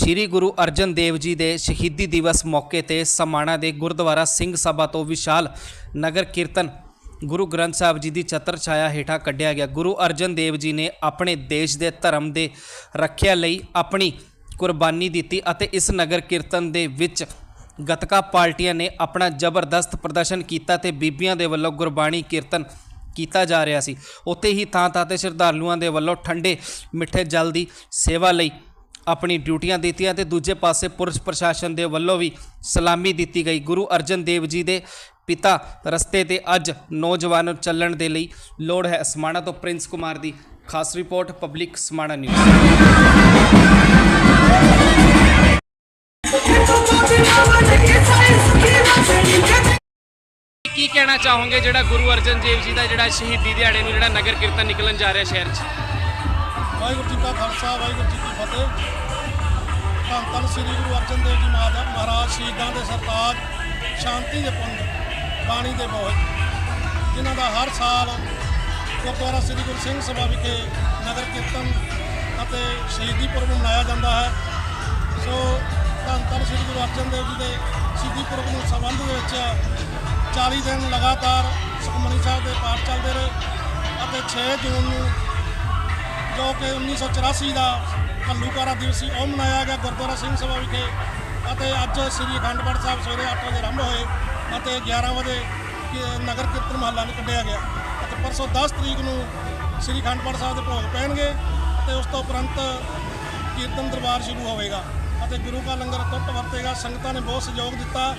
ਸ੍ਰੀ ਗੁਰੂ ਅਰਜਨ ਦੇਵ ਜੀ ਦੇ ਸ਼ਹੀਦੀ ਦਿਵਸ ਮੌਕੇ ਤੇ ਸਮਾਣਾ ਦੇ ਗੁਰਦੁਆਰਾ ਸਿੰਘ ਸਭਾ ਤੋਂ ਵਿਸ਼ਾਲ ਨਗਰ ਕੀਰਤਨ ਗੁਰੂ ਗ੍ਰੰਥ ਸਾਹਿਬ ਜੀ ਦੀ ਛਤਰ ਛਾਇਆ ਹੇਠਾਂ ਕੱਢਿਆ ਗਿਆ। ਗੁਰੂ ਅਰਜਨ ਦੇਵ ਜੀ ਨੇ ਆਪਣੇ ਦੇਸ਼ ਦੇ ਧਰਮ ਦੇ ਰੱਖਿਆ ਲਈ ਆਪਣੀ ਕੁਰਬਾਨੀ ਦਿੱਤੀ ਅਤੇ ਇਸ ਨਗਰ ਕੀਰਤਨ ਦੇ ਵਿੱਚ ਗਤਕਾ ਪਾਰਟੀਆਂ ਨੇ ਆਪਣਾ ਜ਼ਬਰਦਸਤ ਪ੍ਰਦਰਸ਼ਨ ਕੀਤਾ ਤੇ ਬੀਬੀਆਂ ਦੇ ਵੱਲੋਂ ਗੁਰਬਾਣੀ ਕੀਰਤਨ ਕੀਤਾ ਜਾ ਰਿਹਾ ਸੀ। ਉੱਥੇ ਹੀ ਥਾਂ ਥਾਂ ਤੇ ਸ਼ਰਧਾਲੂਆਂ ਦੇ ਵੱਲੋਂ ਠੰਡੇ ਮਿੱਠੇ ਜਲ ਦੀ ਸੇਵਾ ਲਈ ਆਪਣੀ ਡਿਊਟੀਆਂ ਦਿੱਤੀਆਂ ਤੇ ਦੂਜੇ ਪਾਸੇ ਪੁਰਸ਼ ਪ੍ਰਸ਼ਾਸਨ ਦੇ ਵੱਲੋਂ ਵੀ ਸਲਾਮੀ ਦਿੱਤੀ ਗਈ। ਗੁਰੂ ਅਰਜਨ ਦੇਵ ਜੀ ਦੇ ਪਿਤਾ ਰਸਤੇ ਤੇ ਅੱਜ ਨੌਜਵਾਨ ਚੱਲਣ ਦੇ ਲਈ ਲੋੜ ਹੈ। ਸਮਾਣਾ ਤੋਂ ਪ੍ਰਿੰਸ ਕੁਮਾਰ ਦੀ ਖਾਸ ਰਿਪੋਰਟ, ਪਬਲਿਕ ਸਮਾਣਾ ਨਿਊਜ਼। ਕੀ ਕਹਿਣਾ ਚਾਹੋਗੇ ਜਿਹੜਾ ਗੁਰੂ ਅਰਜਨ ਦੇਵ ਜੀ ਦਾ ਜਿਹੜਾ ਸ਼ਹੀਦੀ ਦਿਹਾੜੇ ਨੂੰ ਜਿਹੜਾ ਨਗਰ ਕੀਰਤਨ ਨਿਕਲਣ ਜਾ ਰਿਹਾ ਸ਼ਹਿਰ 'ਚ? ਵਾਹਿਗੁਰੂ ਜੀ ਕਾ ਖਾਲਸਾ, ਵਾਹਿਗੁਰੂ ਜੀ ਕੀ ਫਤਿਹ। ਧੰਨ ਧੰਨ ਸ੍ਰੀ ਗੁਰੂ ਅਰਜਨ ਦੇਵ ਜੀ ਮਹਾਰਾਜ ਮਹਾਰਾਜ ਸ਼ਹੀਦਾਂ ਦੇ ਸਰਤਾਜ, ਸ਼ਾਂਤੀ ਦੇ ਪੁੰਜ ਬਾਣੀ ਦੇ ਬੋਝ, ਜਿਨ੍ਹਾਂ ਦਾ ਹਰ ਸਾਲ ਗੁਰਦੁਆਰਾ ਸ੍ਰੀ ਗੁਰੂ ਸਿੰਘ ਸਭਾ ਵਿਖੇ ਨਗਰ ਕੀਰਤਨ ਅਤੇ ਸ਼ਹੀਦੀ ਪੁਰਬ ਮਨਾਇਆ ਜਾਂਦਾ ਹੈ। ਸੋ ਧੰਨ ਧੰਨ ਸ੍ਰੀ ਗੁਰੂ ਅਰਜਨ ਦੇਵ ਜੀ ਦੇ ਸ਼ਹੀਦੀ ਪੁਰਬ ਨੂੰ ਸੰਬੰਧ ਦੇ ਵਿੱਚ 40 ਦਿਨ ਲਗਾਤਾਰ ਸੁਖਮਨੀ ਸਾਹਿਬ ਦੇ ਪਾਠ ਚੱਲਦੇ ਰਹੇ ਅਤੇ 6 ਜੂਨ ਨੂੰ ਜੋ ਕਿ 1984 ਦਾ ਘੱਲੂਕਾਰਾ ਦਿਵਸ ਸੀ, ਉਹ ਮਨਾਇਆ ਗਿਆ ਗੁਰਦੁਆਰਾ ਸਿੰਘ ਸਭਾ ਵਿਖੇ ਅਤੇ ਅੱਜ ਸ੍ਰੀ ਅਖੰਡ ਪਾਠ ਸਾਹਿਬ ਸਵੇਰੇ 8 ਵਜੇ ਆਰੰਭ ਹੋਏ ਅਤੇ 11 ਵਜੇ ਕੀ- ਨਗਰ ਕੀਰਤਨ ਮਹੱਲਾ ਨੂੰ ਕੱਢਿਆ ਗਿਆ। ਅਤੇ ਪਰਸੋਂ 10 ਤਰੀਕ ਨੂੰ ਸ੍ਰੀ ਅਖੰਡ ਪਾਠ ਸਾਹਿਬ ਦੇ ਭੋਗ ਪੈਣਗੇ ਤੇ ਉਸ ਤੋਂ ਉਪਰੰਤ ਕੀਰਤਨ ਦਰਬਾਰ ਸ਼ੁਰੂ ਹੋਵੇਗਾ ਅਤੇ ਗੁਰੂ ਕਾ ਲੰਗਰ ਟੁੱਟ ਵਰਤੇਗਾ। ਸੰਗਤਾਂ ਨੇ ਬਹੁਤ ਸਹਿਯੋਗ ਦਿੱਤਾ।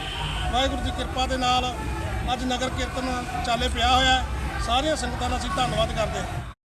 ਵਾਹਿਗੁਰੂ ਦੀ ਕਿਰਪਾ ਦੇ ਨਾਲ ਅੱਜ ਨਗਰ ਕੀਰਤਨ ਚਾਲੇ ਪਿਆ ਹੋਇਆ ਸਾਰੀਆਂ ਸੰਗਤਾਂ ਦਾ ਅਸੀਂ ਧੰਨਵਾਦ ਕਰਦੇ ਹਾਂ।